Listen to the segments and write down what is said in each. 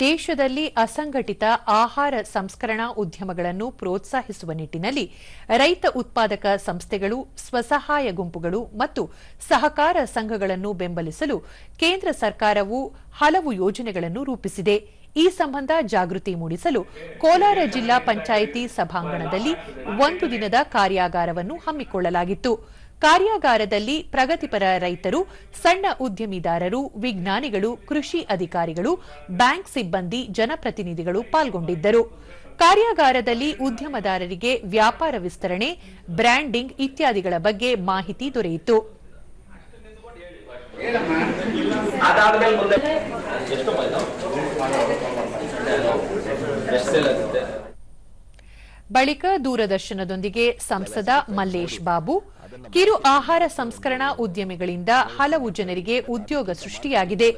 ದೇಶದಲ್ಲಿ ಅಸಂಘಟಿತ ಆಹಾರ ಸಂಸ್ಕರಣಾ ಉದ್ಯಮಗಳನ್ನು ಪ್ರೋತ್ಸಾಹಿಸುವ ನಿಟ್ಟಿನಲ್ಲಿ ರೈತ ಉತ್ಪಾದಕ ಸಂಸ್ಥೆಗಳು, ಸ್ವಸಹಾಯ ಗುಂಪುಗಳು ಮತ್ತು ಸಹಕಾರ ಸಂಘಗಳನ್ನು ಬೆಂಬಲಿಸಲು ಕೇಂದ್ರ ಸರ್ಕಾರವು ಹಲವು ಯೋಜನೆಗಳನ್ನು ರೂಪಿಸಿದೆ. ಈ ಸಂಬಂಧ ಜಾಗೃತಿ ಮೂಡಿಸಲು ಕೋಲಾರ ಜಿಲ್ಲಾ ಪಂಚಾಯಿತಿ ಸಭಾಂಗಣದಲ್ಲಿ ಒಂದು ದಿನದ ಕಾರ್ಯಾಗಾರವನ್ನು ಹಮ್ಮಿಕೊಳ್ಳಲಾಗಿತ್ತು. ಕಾರ್ಯಾಗಾರದಲ್ಲಿ ಪ್ರಗತಿಪರ ರೈತರು ಸಣ್ಣ ಉದ್ಯಮಿದಾರರು ವಿಜ್ಞಾನಿಗಳು ಕೃಷಿ ಅಧಿಕಾರಿಗಳು ಬ್ಯಾಂಕ್ ಸಿಬ್ಬಂದಿ ಜನಪ್ರತಿನಿಧಿಗಳು ಪಾಲ್ಗೊಂಡಿದ್ದರು. ಕಾರ್ಯಾಗಾರದಲ್ಲಿ ಉದ್ಯಮದಾರರಿಗೆ ವ್ಯಾಪಾರ ವಿಸ್ತರಣೆ ಬ್ರ್ಯಾಂಡಿಂಗ್ ಇತ್ಯಾದಿಗಳ ಬಗ್ಗೆ ಮಾಹಿತಿ ದೊರೆಯಿತು. ಬಳಿಕ ದೂರದರ್ಶನದೊಂದಿಗೆ ಸಂಸದ ಮಲ್ಲೇಶ್ ಬಾಬು ಕಿರು ಆಹಾರ ಸಂಸ್ಕರಣಾ ಉದ್ಯಮಿಗಳಿಂದ ಹಲವು ಜನರಿಗೆ ಉದ್ಯೋಗ ಸೃಷ್ಟಿಯಾಗಿದೆ.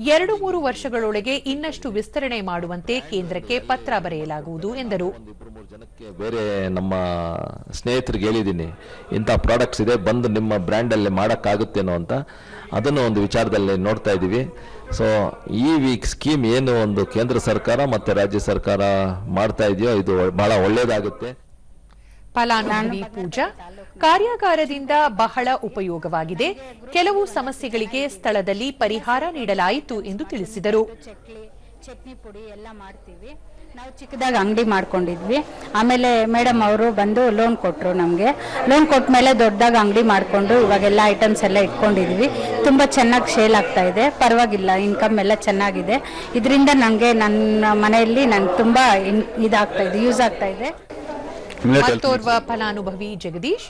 ಎರಡು ಮೂರು ವರ್ಷಗಳೊಳಗೆ ಇನ್ನಷ್ಟು ವಿಸ್ತರಣೆ ಮಾಡುವಂತೆ ಕೇಂದ್ರಕ್ಕೆ ಪತ್ರ ಬರೆಯಲಾಗುವುದು ಎಂದರು. ಬೇರೆ ನಮ್ಮ ಸ್ನೇಹಿತರಿಗೆ ಹೇಳಿದ್ದೀನಿ ಇಂಥ ಪ್ರಾಡಕ್ಟ್ಸ್ ಇದೆ ಬಂದು ನಿಮ್ಮ ಬ್ರ್ಯಾಂಡಲ್ಲಿ ಮಾಡೋಕ್ಕಾಗುತ್ತೇನೋ ಅಂತ. ಅದನ್ನು ಒಂದು ವಿಚಾರದಲ್ಲಿ ನೋಡ್ತಾ ಇದ್ದೀವಿ. ಸೊ ಈ ವೀಕ್ ಸ್ಕೀಮ್ ಏನು ಒಂದು ಕೇಂದ್ರ ಸರ್ಕಾರ ಮತ್ತು ರಾಜ್ಯ ಸರ್ಕಾರ ಮಾಡ್ತಾ ಇದೆಯೋ ಇದು ಬಹಳ ಒಳ್ಳೆಯದಾಗುತ್ತೆ ಫಲಾನುಭವಿ ಪೂಜಾ, ಕಾರ್ಯಾಗಾರದಿಂದ ಬಹಳ ಉಪಯೋಗವಾಗಿದೆ. ಕೆಲವು ಸಮಸ್ಯೆಗಳಿಗೆ ಸ್ಥಳದಲ್ಲಿ ಪರಿಹಾರ ನೀಡಲಾಯಿತು ಎಂದು ತಿಳಿಸಿದರು. ಚಟ್ನಿ ಪುಡಿ ಎಲ್ಲ ಮಾಡ್ತೀವಿ. ನಾವು ಚಿಕ್ಕದಾಗ ಅಂಗಡಿ ಮಾಡ್ಕೊಂಡಿದ್ವಿ. ಆಮೇಲೆ ಮೇಡಮ್ ಅವರು ಬಂದು ಲೋನ್ ಕೊಟ್ಟರು ನಮಗೆ. ಲೋನ್ ಕೊಟ್ಟ ಮೇಲೆ ದೊಡ್ಡದಾಗ ಅಂಗಡಿ ಮಾಡಿಕೊಂಡು ಇವಾಗೆಲ್ಲ ಐಟಮ್ಸ್ ಎಲ್ಲ ಇಟ್ಕೊಂಡಿದ್ವಿ. ತುಂಬ ಚೆನ್ನಾಗಿ ಸೇಲ್ ಆಗ್ತಾ ಇದೆ. ಪರವಾಗಿಲ್ಲ ಇನ್ಕಮ್ ಎಲ್ಲ ಚೆನ್ನಾಗಿದೆ. ಇದರಿಂದ ನನಗೆ ನನ್ನ ಮನೆಯಲ್ಲಿ ನನ್ಗೆ ತುಂಬ ಇನ್ ಇದಾಗ್ತಾ ಇದೆ ಯೂಸ್ ಆಗ್ತಾ ಇದೆ. ಮತ್ತೋರ್ವ ಫಲಾನುಭವಿ ಜಗದೀಶ್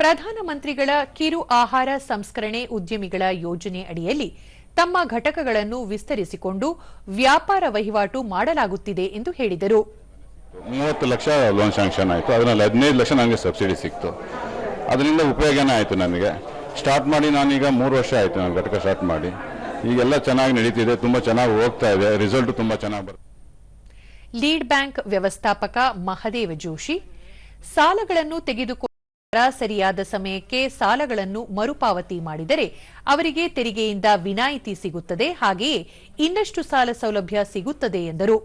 ಪ್ರಧಾನಮಂತ್ರಿಗಳ ಕಿರು ಆಹಾರ ಸಂಸ್ಕರಣೆ ಉದ್ಯಮಿಗಳ ಯೋಜನೆ ಅಡಿಯಲ್ಲಿ ತಮ್ಮ ಘಟಕಗಳನ್ನು ವಿಸ್ತರಿಸಿಕೊಂಡು ವ್ಯಾಪಾರ ವಹಿವಾಟು ಮಾಡಲಾಗುತ್ತಿದೆ ಎಂದು ಹೇಳಿದರು. ಮೂವತ್ತು ಲಕ್ಷ ಲೋನ್ ಶಾಂಕ್ಷನ್ ಆಯಿತು. ಅದರಲ್ಲಿ ಹದಿನೈದು ಲಕ್ಷ ನನಗೆ ಸಬ್ಸಿಡಿ ಸಿಕ್ತು. ಅದರಿಂದ ಉಪಯೋಗನೇ ಆಯಿತು ನನಗೆ. ಸ್ಟಾರ್ಟ್ ಮಾಡಿ ನಾನೀಗ ಮೂರು ವರ್ಷ ಆಯಿತು ನಾನು ಘಟಕ ಸ್ಟಾರ್ಟ್ ಮಾಡಿ. ಈಗೆಲ್ಲ ಚೆನ್ನಾಗಿ ನಡೀತಿದೆ ತುಂಬ ಚೆನ್ನಾಗಿ ಹೋಗ್ತಾ ಇದೆ ರಿಸಲ್ಟ್ ತುಂಬ ಚೆನ್ನಾಗಿ ಬರುತ್ತೆ ಲೀಡ್ ಬ್ಯಾಂಕ್ ವ್ಯವಸ್ಥಾಪಕ ಮಹದೇವ ಜೋಶಿ, ಸಾಲಗಳನ್ನು ತೆಗೆದುಕೊಂಡ ಸರಿಯಾದ ಸಮಯಕ್ಕೆ ಸಾಲಗಳನ್ನು ಮರುಪಾವತಿ ಮಾಡಿದರೆ ಅವರಿಗೆ ತೆರಿಗೆಯಿಂದ ವಿನಾಯಿತಿ ಸಿಗುತ್ತದೆ, ಹಾಗೆಯೇ ಇನ್ನಷ್ಟು ಸಾಲ ಸೌಲಭ್ಯ ಸಿಗುತ್ತದೆ ಎಂದರು.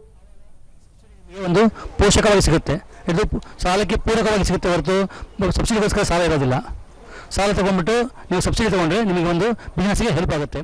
ಒಂದು ಪೋಷಕವಾಗಿ ಸಿಗುತ್ತೆ. ಇದು ಸಾಲಕ್ಕೆ ಪೂರಕವಾಗಿ ಸಿಗುತ್ತೆ ಹೊರತು ಸಬ್ಸಿಡಿಗೋಸ್ಕರ ಸಾಲ ಇರೋದಿಲ್ಲ. ಸಾಲ ತಗೊಂಡ್ಬಿಟ್ಟು ನೀವು ಸಬ್ಸಿಡಿ ತಗೊಂಡ್ರೆ ನಿಮಗೆ ಒಂದು ಬಿಸ್ನೆಸ್ಗೆ ಹೆಲ್ಪ್ ಆಗುತ್ತೆ.